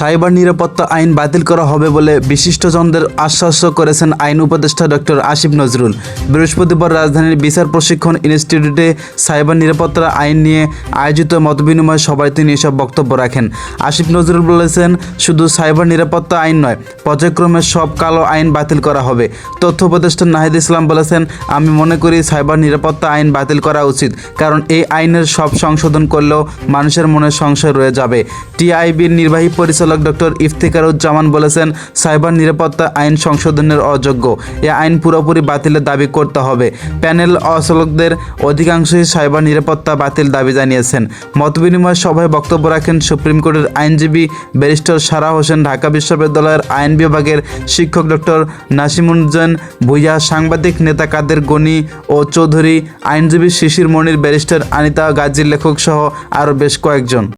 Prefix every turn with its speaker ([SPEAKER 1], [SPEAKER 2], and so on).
[SPEAKER 1] Cyber নিরাপত্তা আইন বাতিল করা হবে বলে বিশিষ্টজনদের আশ্বাস করেছেন আইন উপদেষ্টা ডক্টর আসিফ নজরুল। বৃহস্পতিবার রাজধানীর বিচার প্রশিক্ষণ ইনস্টিটিউটে সাইবার নিরাপত্তা আইন নিয়ে আয়োজিত মতবিনিময় সভায় তিনি এসব বক্তব্য রাখেন। আসিফ নজরুল বলেছেন, শুধু সাইবার নিরাপত্তা আইন নয়, পর্যায়ক্রমে সব কালো আইন বাতিল করা হবে। তথ্য উপদেষ্টা নাহিদ ইসলাম বলেছেন, আমি মনে করি সাইবার নিরাপত্তা আইন বাতিল করা উচিত, কারণ এই আইনের সব সংশোধন করলেও মানুষের মনে সংশয় রয়ে যাবে। টিআইবির নির্বাহী পরিচালক ডক্টর ইফতিকারুজ্জামান বলেছেন, সাইবার নিরাপত্তা আইন সংশোধনের অযোগ্য। এ আইন পুরোপুরি বাতিলের দাবি করতে হবে। প্যানেল অচালকদের অধিকাংশই সাইবার নিরাপত্তা বাতিল দাবি জানিয়েছেন। মতবিনিময় সভায় বক্তব্য রাখেন সুপ্রিম কোর্টের আইনজীবী ব্যারিস্টার সারা হোসেন, ঢাকা বিশ্ববিদ্যালয়ের আইন বিভাগের শিক্ষক ডক্টর নাসিমুজ্জান ভুইয়া, সাংবাদিক নেতা কাদের গনি ও চৌধুরী, আইনজীবী শিশির মনির, ব্যারিস্টার আনিতা গাজীর লেখক সহ আরও বেশ কয়েকজন।